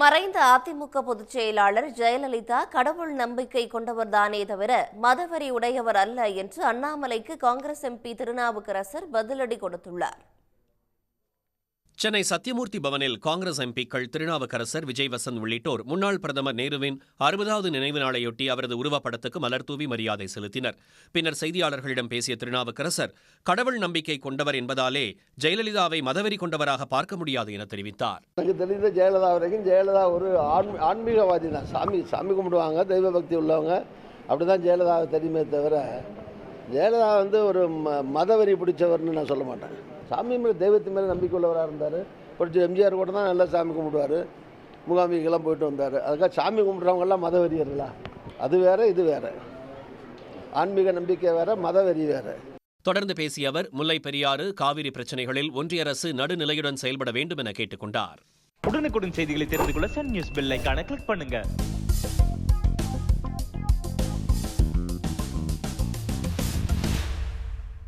மறைந்த அதிமுக பொதுச் செயலாளர் ஜெயலலிதா கடவுள் நம்பிக்கை கொண்டவர்தானே தவிர மதவெறி உடையவர் அல்ல என்று அண்ணாமலைக்கு காங்கிரஸ் எம்பி திருநாவுக்கரசர் பதிலடி கொடுத்துள்ளார். சென்னை சத்தியமூர்த்தி பவனில் காங்கிரஸ் எம்பிக்கள் திருநாவுக்கரசர் விஜய் வசந்த் உள்ளிட்டோர் முன்னாள் பிரதமர் நேருவின் அறுபதாவது நினைவு நாளையொட்டி அவரது உருவப்படத்துக்கு மலர்தூவி மரியாதை செலுத்தினர். பின்னர் செய்தியாளர்களிடம் பேசிய திருநாவுக்கரசர் கடவுள் நம்பிக்கை கொண்டவர் என்பதாலே ஜெயலலிதாவை மதவெறி கொண்டவராக பார்க்க முடியாது என தெரிவித்தார். எனக்கு தெரிந்த ஜெயலலிதா வரைக்கும் ஜெயலலிதா ஒரு ஆன்மீகவாதி தான். சாமி சாமி கும்பிடுவாங்க தெய்வ பக்தி உள்ளவங்க. அப்படிதான் ஜெயலலிதாவை தெரியுமே தவிர ஜெயலலிதா வந்து ஒரு ம மதவெறி பிடிச்சவர்னு நான் சொல்ல மாட்டேன். சாமி மேலே தெய்வத்து மேலே நம்பிக்கை உள்ளவராக இருந்தார். படிச்ச எம்ஜிஆர் கூட தான் நல்லா சாமி கும்பிடுவார். முகாமிக்கெல்லாம் போயிட்டு வந்தார். அதுக்காக சாமி கும்பிட்றவங்கெல்லாம் மதவெறியர்களா? அது வேற இது வேற. ஆன்மீக நம்பிக்கை வேற மதவெறி வேற. தொடர்ந்து பேசிய அவர் முல்லை பெரியாறு காவிரி பிரச்சினைகளில் ஒன்றிய அரசு நடுநிலையுடன் செயல்பட வேண்டும் என கேட்டுக்கொண்டார். உடனுக்குடன் செய்திகளை தெரிந்து கொள்ள சன் நியூஸ் பெல் ஐகானை கிளிக் பண்ணுங்க.